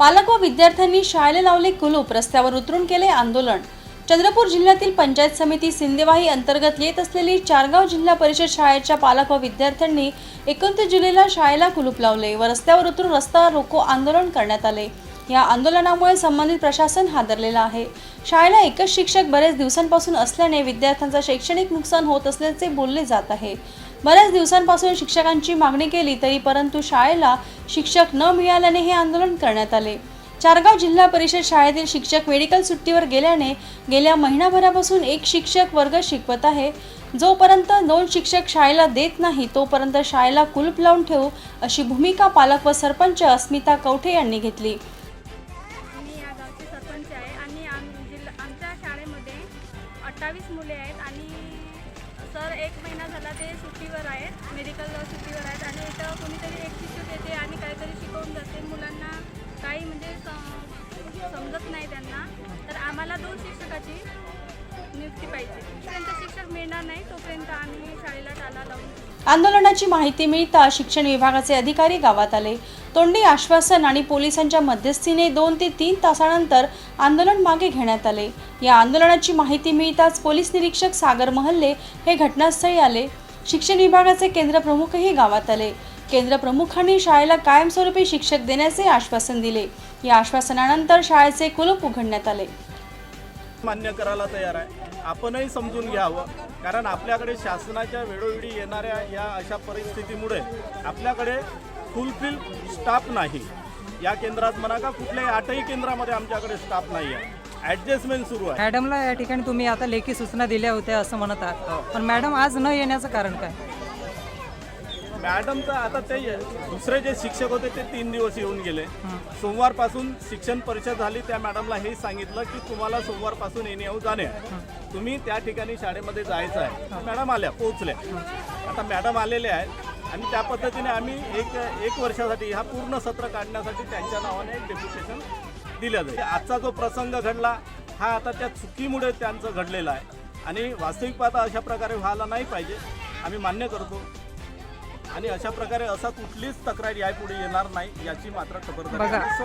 पालक व विद्यार्थ्यांनी शाळेला लावले कुलूप रस्त्यावर उतरून केले आंदोलन. चंद्रपूर जिल्ह्यातील पंचायत समिती सिंदेवाही अंतर्गत येत असलेली चारगाव जिल्हा परिषद शाळेच्या पालक व विद्यार्थ्यांनी एकोणतीस जुलैला शाळेला कुलूप लावले व रस्त्यावर उतरून रस्ता रोको आंदोलन करण्यात आले. या आंदोलनामुळे संबंधित प्रशासन हादरलेलं आहे. शाळेला एकच शिक्षक बरेच दिवसांपासून असल्याने विद्यार्थ्यांचं शैक्षणिक नुकसान होत असल्याचे बोलले जात आहे. बऱ्याच दिवसांपासून शिक्षकांची मागणी केली तरी परंतु शाळेला शिक्षक न मिळाल्याने हे आंदोलन करण्यात आले. चारगाव जिल्हा परिषद शाळेतील शिक्षक मेडिकल सुट्टीवर गेल्याने गेल्या महिनाभरापासून एक शिक्षक वर्ग शिकवत आहे. जोपर्यंत दोन शिक्षक शाळेला देत नाही तोपर्यंत शाळेला कुलूप लावून ठेवू अशी भूमिका पालक व सरपंच अस्मिता कवठे यांनी घेतली. या गावचे सरपंच आहे आणि आम जिल्हा आमच्या शाळेमध्ये अठ्ठावीस मुले आहेत आणि सर एक महिना झाला ते सुट्टीवर आहेत मेडिकल सुट्टीवर आहेत आणि इथं कोणीतरी एक शिक्षक येते आणि काहीतरी शिकवून जाते. मुलांना काही म्हणजे समजत नाही त्यांना. तर आम्हाला दोन शिक्षकाची नियुक्ती पाहिजे. जोपर्यंत शिक्षक मिळणार नाही तोपर्यंत आम्ही शाळेला टाला लावून आंदोलनाची माहिती मिळता शिक्षण विभागाचे अधिकारी गावात आले. तोंडी आश्वासन आणि पोलिसांच्या मध्यस्थीने दोन ते तीन तासानंतर आंदोलन मागे घेण्यात आले. या आंदोलनाची माहिती मिळताच पोलीस निरीक्षक सागर महल्ले हे घटनास्थळी आले. शिक्षण विभागाचे केंद्र प्रमुखही गावात आले. केंद्र प्रमुखांनी शाळेला कायमस्वरूपी शिक्षक देण्याचे आश्वासन दिले. या आश्वासनानंतर शाळेचे कुलूप उघडण्यात आले. मान्य करायला तयार आहे. आपणही समजून घ्यावं. कारण आपल्याकडे शासनाच्या वेळोवेळी येणाऱ्या या अशा परिस्थितीमुळे आपल्याकडे फुलफिल स्टाफ नाही. या केंद्रात म्हणा का कुठल्याही आठही केंद्रामध्ये आमच्याकडे स्टाफ नाही आहे. ॲडजस्टमेंट सुरू आहे. मॅडमला या ठिकाणी तुम्ही आता लेखी सूचना दिल्या होत्या असं म्हणत आहात. पण मॅडम आज न येण्याचं कारण काय? मॅडमचं आता ते दुसरे जे शिक्षक होते ते तीन दिवस येऊन गेले. सोमवारपासून शिक्षण परिषद झाली त्या मॅडमला हे सांगितलं की तुम्हाला सोमवारपासून येणे येऊ जाणे. तुम्ही त्या ठिकाणी शाळेमध्ये जायचं आहे. मॅडम आल्या पोहोचल्या. आता मॅडम आलेले आहेत. आणि त्या पद्धतीने आम्ही एक एक वर्षासाठी हा पूर्ण सत्र काढण्यासाठी त्यांच्या नावाने एक डेप्युटेशन दिलं जाईल. आजचा जो प्रसंग घडला हा आता त्या चुकीमुळे त्यांचं घडलेला आहे. आणि वास्तविक पाहता अशा प्रकारे व्हायला नाही पाहिजे आम्ही मान्य करतो. आणि अशा प्रकारे असा कुठलीच तक्रार यापुढे येणार नाही याची मात्र खबरदारी